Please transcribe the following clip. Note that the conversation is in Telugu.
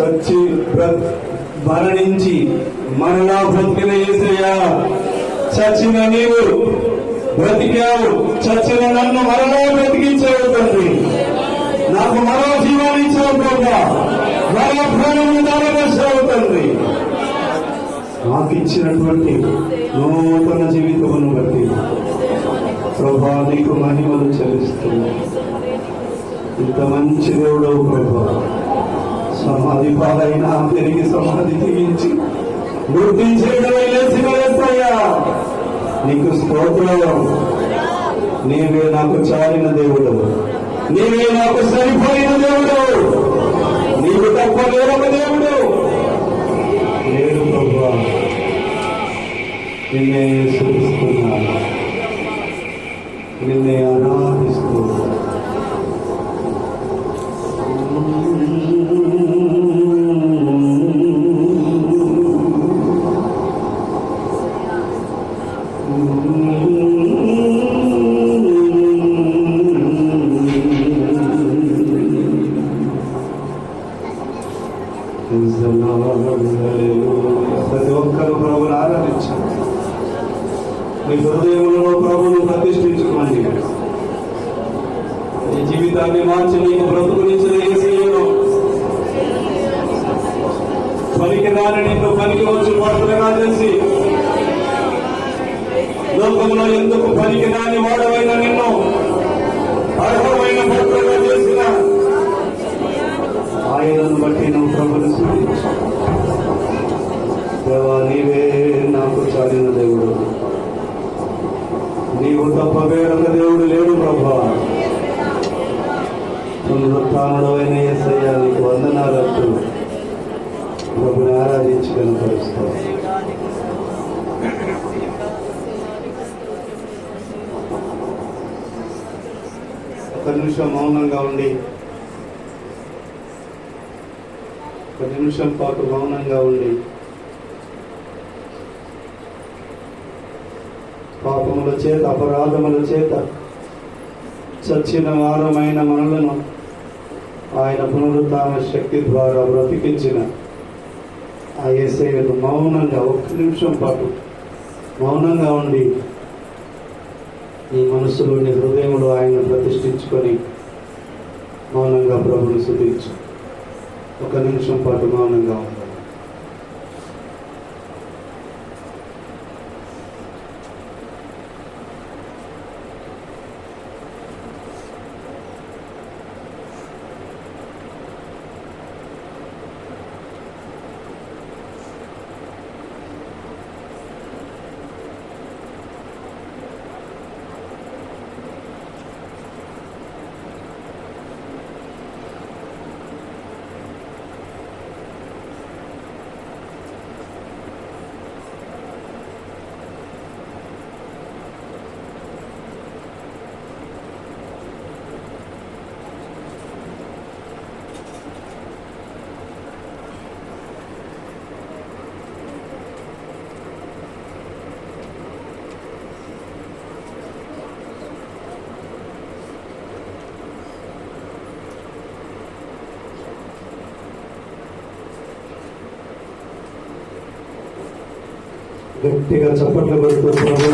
చచ్చి మరణించి మరలా బ్రతికిన ఏసయ్యా చచ్చిన నీవు బ్రతికావు. చచ్చిన నన్ను మరలా బ్రతికించావు తండ్రి. నాకు మరో జీవాన్ని ఇచ్చావు ప్రభా. మరో ప్రాణం దారదర్శావు తండ్రి. నాకు ఇచ్చినటువంటి నూతన జీవితమును బట్టి ప్రభా నీకు మహిమలు చెల్లిస్తుంది ఇంత మంచి దేవుడు ప్రభా. సమాధి పాలైన తిరిగి సమాధి తీయించి వృద్ధి చేయడమయ్యా నీకు స్తోత్రం నీవే నాకు చాలిన దేవుడు. నీవే నాకు సరిపోయిన దేవుడు. నీకు తప్ప వేరొక దేవుడు. నేను ప్రభా. నిన్నే సూచిస్తున్నాను నిన్నే ఆరాధిస్తున్నాను ప్రతి ఒక్కరు ప్రభుని ఆరాధించండి మీ హృదయంలో ప్రభువును ప్రతిష్ఠించుకోండి. నీ జీవితాన్ని మార్చి నీకు బ్రతుకునిచ్చిన ఏసీలో పనికి దాని నీకు పనికి వచ్చి పడుతున్నా చేసి లోకంలో ఎందుకు పనికి దాని వాడవైన నిన్ను అర్హమైన భక్తులుగా చేసిన ఆయనను బట్టి నువ్వు ప్రభుత్వం దేవా నీవే నాకు చాలిన దేవుడు నీవు తప్ప వేరొక దేవుడు లేడు ప్రభా పునరుత్థానుడు అయిన ఎస్ఐయా నీకు ప్రభుని ఆరాధించి కనపరుస్తాం. ఒక నిమిషం మౌనంగా ఉండి ఒక నిమిషం పాటు మౌనంగా ఉండి పాపముల చేత అపరాధముల చేత చచ్చిన వారమైన మనలను ఆయన పునరుత్థాన శక్తి ద్వారా బ్రతికించిన ఆ ఏసైను మౌనంగా ఒక్క నిమిషం పాటు మౌనంగా ఉండి నీ మనసులోని హృదయంలో ఆయన ప్రతిష్ఠించుకొని మౌనంగా ప్రభుని శుద్ధించు ఒక నిమిషం పాటు మౌనంగా గట్టిగా చప్పట్లు కొడుతూ ప్రభు